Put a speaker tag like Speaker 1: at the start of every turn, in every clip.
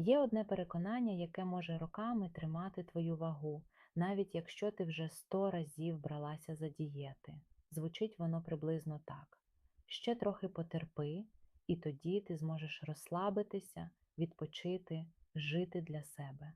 Speaker 1: Є одне переконання, яке може роками тримати твою вагу, навіть якщо ти вже 100 разів бралася за дієти. Звучить воно приблизно так: ще трохи потерпи, і тоді ти зможеш розслабитися, відпочити, жити для себе.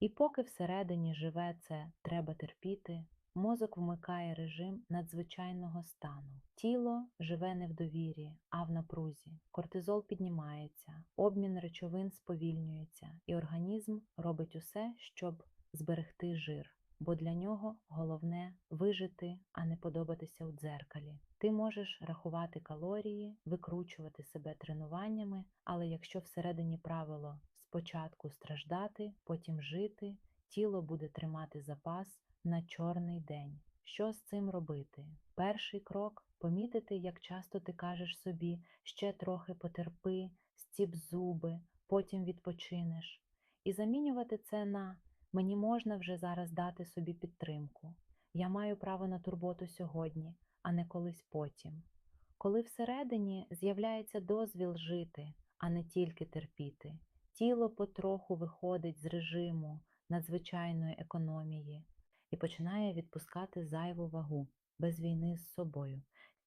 Speaker 1: І поки всередині живе це треба терпіти, мозок вмикає режим надзвичайного стану. Тіло живе не в довірі, а в напрузі. Кортизол піднімається, обмін речовин сповільнюється, і організм робить усе, щоб зберегти жир. Бо для нього головне вижити, а не подобатися у дзеркалі. Ти можеш рахувати калорії, викручувати себе тренуваннями, але якщо всередині правило спочатку страждати, потім жити, тіло буде тримати запас на чорний день. Що з цим робити? Перший крок помітити, як часто ти кажеш собі ще трохи потерпи, стіп зуби, потім відпочинеш. І замінювати це на мені можна вже зараз дати собі підтримку. Я маю право на турботу сьогодні, а не колись потім. Коли всередині з'являється дозвіл жити, а не тільки терпіти, тіло потроху виходить з режиму надзвичайної економії і починає відпускати зайву вагу без війни з собою.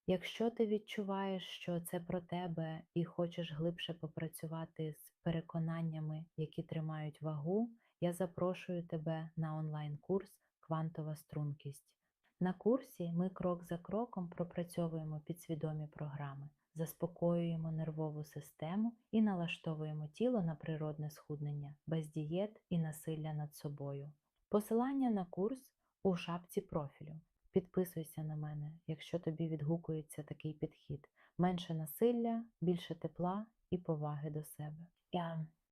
Speaker 1: Якщо ти відчуваєш, що це про тебе і хочеш глибше попрацювати з переконаннями, які тримають вагу, я запрошую тебе на онлайн-курс Квантова стрункість. На курсі ми крок за кроком пропрацьовуємо підсвідомі програми, заспокоюємо нервову систему і налаштовуємо тіло на природне схуднення без дієт і насилля над собою. Посилання на курс у шапці профілю. Підписуйся на мене, якщо тобі відгукується такий підхід. Менше насилля, більше тепла і поваги до себе. Я